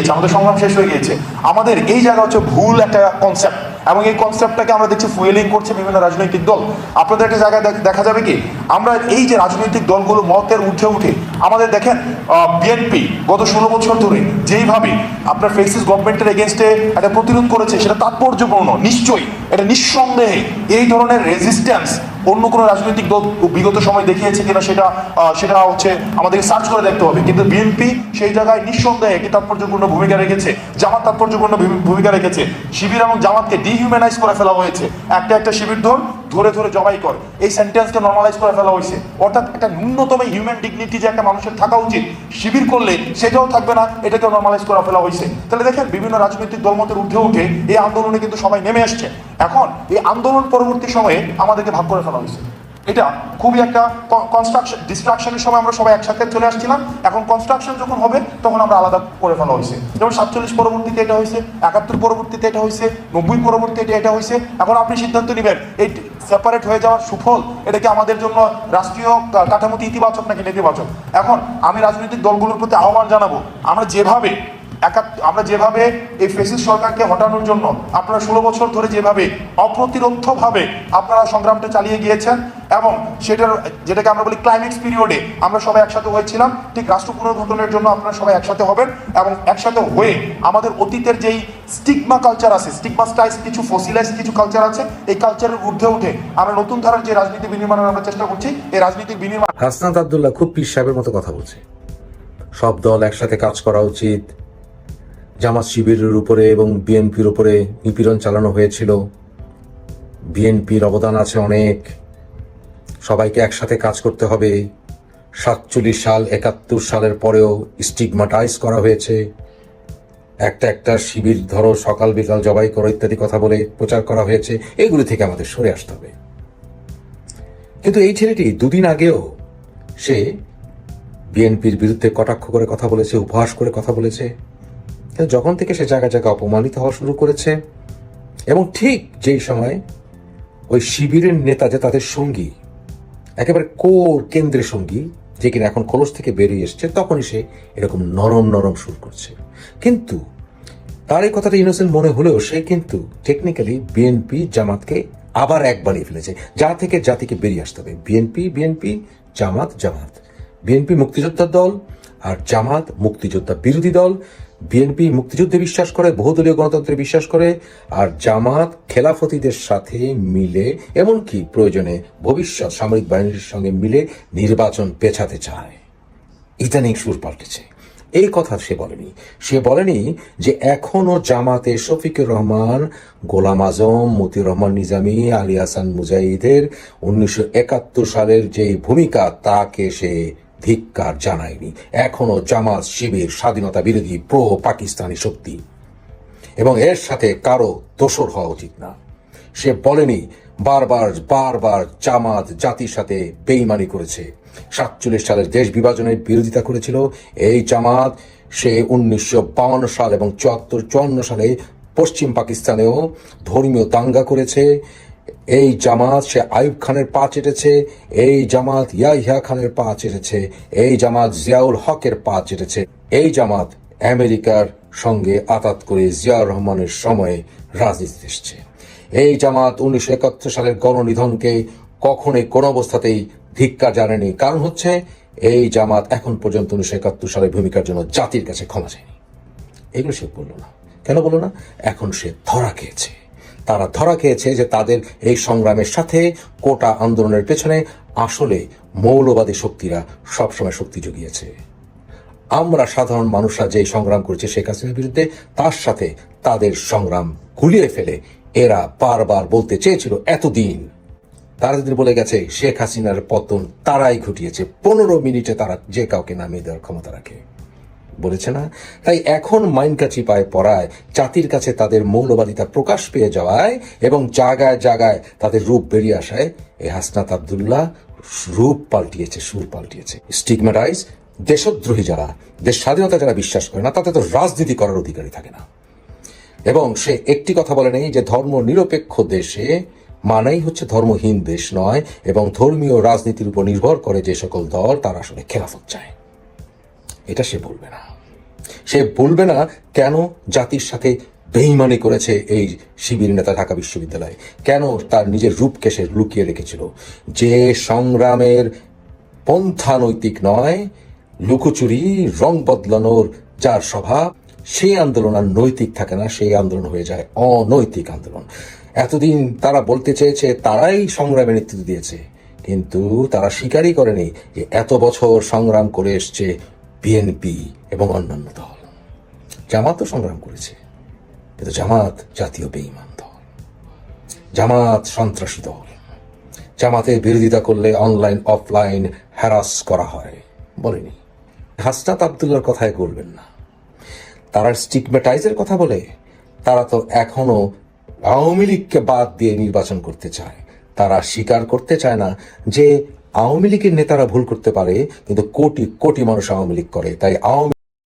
গিয়েছে, আমাদের সংগ্রাম শেষ হয়ে গিয়েছে। আমাদের এই জায়গা হচ্ছে ভুল একটা কনসেপ্ট এবং এই কনসেপ্টটাকে আমরা দেখছি ফুয়েলিং করছে বিভিন্ন রাজনৈতিক দল। আপনাদের একটা জায়গায় দেখা যাবে কি? আমরা এই যে রাজনৈতিক দলগুলো মতের উঠে উঠে, আমাদের দেখেন বিএনপি গত ষোলো বছর ধরে যেইভাবে আপনার ফেসিস গভর্নমেন্টের এগেনস্টে একটা প্রতিরোধ করেছে, সেটা তাৎপর্যপূর্ণ, নিশ্চয়ই। এটা নিঃসন্দেহে এই ধরনের রেজিস্ট্যান্স অন্য কোনো রাজনৈতিক দল বিগত সময় দেখিয়েছে কিনা সেটা সেটা হচ্ছে আমাদেরকে সার্চ করে দেখতে হবে। কিন্তু বিএনপি সেই জায়গায় নিঃসন্দেহে একটি তাৎপর্যপূর্ণ ভূমিকা রেখেছে। জামাত তাৎপর্যপূর্ণ ভূমিকা রেখেছে। শিবির এবং জামাতকে ডিহিউম্যানাইজ করে ফেলা হয়েছে। একটা একটা শিবির ধর ধরে ধরে জবাই কর। এই সেন্টেন্সকে নর্মালাইজ করে ফেলা হয়েছে। অর্থাৎ একটা ন্যূনতম হিউম্যান ডিগনিটি যে একটা মানুষের থাকা উচিত, শিবির করলে সেটাও থাকবে না এটাকে নর্মালাইজ করে ফেলা হয়েছে। তাহলে দেখেন, বিভিন্ন রাজনৈতিক দলমতের উঠে উঠে এই আন্দোলনে কিন্তু সবাই নেমে আসছে। এখন এই আন্দোলন পরবর্তী সময়ে আমাদেরকে ভাগ করে ফেলা হয়েছে। এটা খুবই একটা কনস্ট্রাকশন ডিস্ট্রাকশনের সময় আমরা সবাই একসাথে চলে আসছিলাম। এখন কনস্ট্রাকশন যখন হবে, তখন আমরা আলাদা করে ফেলা হয়েছে। যেমন সাতচল্লিশ পরবর্তীতে এটা হয়েছে, একাত্তর পরবর্তীতে এটা হয়েছে, নব্বই পরবর্তীতে এটা হয়েছে। এখন আপনি সিদ্ধান্ত নেবেন, এই সেপারেট হয়ে যাওয়ার সুফল এটা কি আমাদের জন্য রাষ্ট্রীয় কাঠামোতে ইতিবাচক নাকি নেতিবাচক? এখন আমি রাজনৈতিক দলগুলোর প্রতি আহ্বান জানাব, আমরা যেভাবে আমরা যেভাবে এই ফেসিস সরকারকে হটানোর জন্য আপনারা ষোলো বছর ধরে যেভাবে অপ্রতিরোধ্যভাবে আপনারা সংগ্রামটা চালিয়ে গিয়েছেন এবং সেটার, যেটাকে আমরা বলি ক্লাইম্যাক্স পিরিয়ডে আমরা সবাই একসাথে হয়েছিলাম, ঠিক রাষ্ট্র পুনর্গঠনের জন্য আপনারা সবাই একসাথে হবেন এবং একসাথে হয়ে আমাদের অতীতের যেই স্টিগমা কালচার আছে স্টিগমাস্টাইজ কিছু ফসিলাইজ কিছু কালচার আছে, এই কালচারের ঊর্ধ্বে উঠে আমরা নতুন ধারার যে রাজনীতি বিনির্মাণের আমরা চেষ্টা করছি, এই রাজনীতির বিনির্মাণ হাসনাত আবদুল্লাহ খুব পীর সাহেবের মতো কথা বলছে। সব দল একসাথে কাজ করা উচিত জামাত শিবিরের উপরে এবং বিএনপির উপরে নিপীড়ন চালানো হয়েছিল। বিএনপির অবদান আছে অনেক। সবাইকে একসাথে কাজ করতে হবে। সাতচল্লিশ সাল, একাত্তর সালের পরেও স্টিগমাটাইজ করা হয়েছে। একটা একটা শিবির ধরো, সকাল বিকাল জবাই করো ইত্যাদি কথা বলে প্রচার করা হয়েছে। এগুলি থেকে আমাদের সরে আসতে হবে। কিন্তু এই ছেলেটি দুদিন আগেও সে বিএনপির বিরুদ্ধে কটাক্ষ করে কথা বলেছে, উপহাস করে কথা বলেছে। যখন থেকে সে জায়গা জায়গা অপমানিত হওয়া শুরু করেছে, এবং ঠিক যেই সময় ওই শিবিরের নেতা যে তাদের সঙ্গী, একেবারে কোর কেন্দ্রের সঙ্গী, যে কিনা এখন খোলস থেকে বেরিয়ে এসছে, তখনই সে এরকম নরম নরম সুর করছে। কিন্তু তার এই কথাটা ইনোসেন্ট মনে হলেও সে কিন্তু টেকনিক্যালি বিএনপি জামাতকে আবার এক বানিয়ে ফেলেছে। যা থেকে জাতিকে বেরিয়ে আসতে হবে। BNP BNP Jamaat Jamaat. BNP মুক্তিযোদ্ধার দল আর জামাত মুক্তিযোদ্ধা বিরোধী দল বিএনপি মুক্তিযুদ্ধে বিশ্বাস করে, বহুদলীয় গণতন্ত্রে বিশ্বাস করে, আর জামাত খেলাফতিদের সাথে মিলে, এমনকি প্রয়োজনে ভবিষ্যৎ সামরিক বাহিনীর সঙ্গে মিলে নির্বাচন পেছাতে চায়। ইদানিং সুর পাল্টেছে। এই কথা সে বলেনি। সে বলেনি যে এখনও জামাতে শফিকুর রহমান, গোলাম আজম, মতিউর রহমান নিজামী, আলী হাসান মুজাহিদের উনিশশো একাত্তর সালের যে ভূমিকা, তাকে সে ধিক্কার জানায়নি। এখনও জামাত শিবির স্বাধীনতা বিরোধী প্রো পাকিস্তানি শক্তি। এবং এর সাথে কারও দোষর হওয়া উচিত না। সে বলেনি, বারবার বারবার জামাত জাতির সাথে বেইমানি করেছে। সাতচল্লিশ সালের দেশ বিভাজনের বিরোধিতা করেছিল। এই জামাত সে উনিশশো বাউন্ন সাল এবং চুয়াত্তর, চুয়ান্ন সালে পশ্চিম পাকিস্তানেও ধর্মীয় দাঙ্গা করেছে। এই জামাত সে আয়ুব খানের পা চেটেছে, এই জামাত ইয়াহিয়া খানের পা চেটেছে, এই জামাত জিয়াউল হকের পা চেটেছে, এই জামাত আমেরিকার সঙ্গে আতাত করে জিয়াউর রহমানের সময়ে রাজনীতিতে এসছে। এই জামাত উনিশশো একাত্তর সালের গণনিধনকে কখনোই কোনো অবস্থাতেই ধিক্কার জানেনি কারণ হচ্ছে, এই জামাত এখন পর্যন্ত উনিশশো একাত্তর সালের ভূমিকার জন্য জাতির কাছে ক্ষমা চায়নি। এগুলো সে বলল না। কেন বলল না? এখন সে ধরা খেয়েছে। তারা ধরা খেয়েছে যে তাদের এই সংগ্রামের সাথে কোটা আন্দোলনের পেছনে আসলে মৌলবাদী শক্তিরা সবসময় শক্তি জুগিয়েছে। আমরা সাধারণ মানুষরা যে সংগ্রাম করেছে শেখ হাসিনার বিরুদ্ধে, তার সাথে তাদের সংগ্রাম গুলিয়ে ফেলে এরা বারবার বলতে চেয়েছিল এতদিন। তারা যদি বলে গেছে, শেখ হাসিনার পতন তারাই ঘটিয়েছে, পনেরো মিনিটে তারা যে কাউকে নামিয়ে দেওয়ার ক্ষমতা রাখে। বলেছে না। তাই এখন মাইনকাচি পায় পড়ায়, জাতির কাছে তাদের মৌলবাদিতা প্রকাশ পেয়ে যাওয়ায় এবং জায়গায় জায়গায় তাদের রূপ বেরিয়ে আসায় এ হাসনাত আবদুল্লাহ রূপ পাল্টিয়েছে, সুর পাল্টিয়েছে। স্টিগমাটাইজ দেশদ্রোহী যারা, দেশ স্বাধীনতা যারা বিশ্বাস করে না, তাতে তো রাজনীতি করার অধিকারী থাকে না। এবং সে একটি কথা বলে নেই যে ধর্ম নিরপেক্ষ দেশে মানেই হচ্ছে ধর্মহীন দেশ নয় এবং ধর্মীয় রাজনীতির উপর নির্ভর করে যে সকল দল তারা আসলে খেলাফত চায়। এটা সে বলবে না। সে বলবে না কেন জাতির সাথে বেইমানি করেছে এই শিবির নেতা ঢাকা বিশ্ববিদ্যালয়? কেন তার নিজের রূপকে সে লুকিয়ে রেখেছিল? যে সংগ্রামের পন্থা নৈতিক নয়, লুকোচুরি, রং বদলানোর যার স্বভাব, সেই আন্দোলন আর নৈতিক থাকে না, সেই আন্দোলন হয়ে যায় অনৈতিক আন্দোলন। এতদিন তারা বলতে চেয়েছে, তারাই সংগ্রামে নেতৃত্ব দিয়েছে। কিন্তু তারা স্বীকারই করেনি যে এত বছর সংগ্রাম করে এসছে বিএনপি এবং অন্যান্য দল। জামাতও সংগ্রাম করেছে, কিন্তু জামাত জাতীয় বেইমান দল। জামাত সন্ত্রাসী দল। জামাতের বিরোধিতা করলে অনলাইন, অফলাইন হ্যারাস করা হয়। বলেনি। হাসনাত আবদুল্লার কথায় বলবেন না। তারা স্টিকমেটাইজের কথা বলে। তারা তো এখনও আওয়ামী লীগকে বাদ দিয়ে নির্বাচন করতে চায়। তারা স্বীকার করতে চায় না যে আওয়ামী লীগের নেতারা ভুল করতে পারে, কিন্তু কোটি কোটি মানুষ আওয়ামী লীগ করে। তাই আওয়ামী